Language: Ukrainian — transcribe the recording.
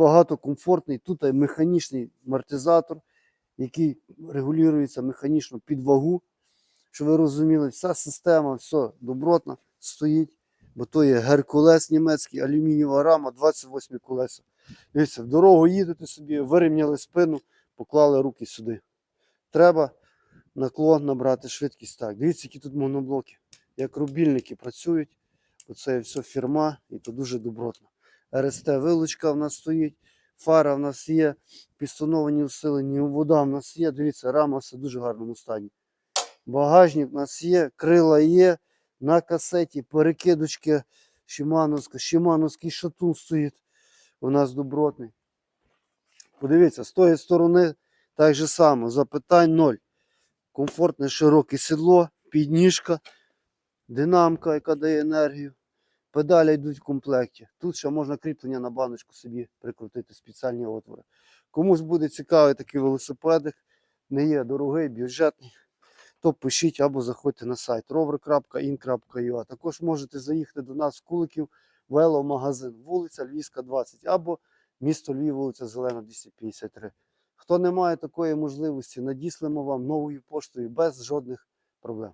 Багато комфортний. Тут механічний амортизатор, який регулюється механічно під вагу. Щоб ви розуміли, вся система, все добротна, стоїть, бо то є Геркулес німецький, алюмінієва рама, 28 колеса. Дивіться, в дорогу їдете собі, вирівняли спину, поклали руки сюди. Треба наклон набрати швидкість. Так, дивіться, які тут моноблоки. Як рубільники працюють. Оце все фірма, і то дуже добротно. РСТ вилучка в нас стоїть, фара в нас є, пістоновані усилені, вода в нас є. Дивіться, рама все в дуже гарному стані. Багажник в нас є, крила є, на касеті, перекидочки, Шимановська, Шимановський шатун стоїть. У нас добротний. Подивіться, з тої сторони так же само, запитань ноль. Комфортне широке сідло, підніжка, динамка, яка дає енергію. Педалі йдуть в комплекті. Тут ще можна кріплення на баночку собі прикрутити спеціальні отвори. Комусь буде цікавий такий велосипедик, не є дорогий, бюджетний, то пишіть або заходьте на сайт rover.in.ua. Також можете заїхати до нас в Куликів веломагазин, вулиця Львівська, 20, або місто Львів, вулиця Зелена, 253. Хто не має такої можливості, надіслимо вам новою поштою без жодних проблем.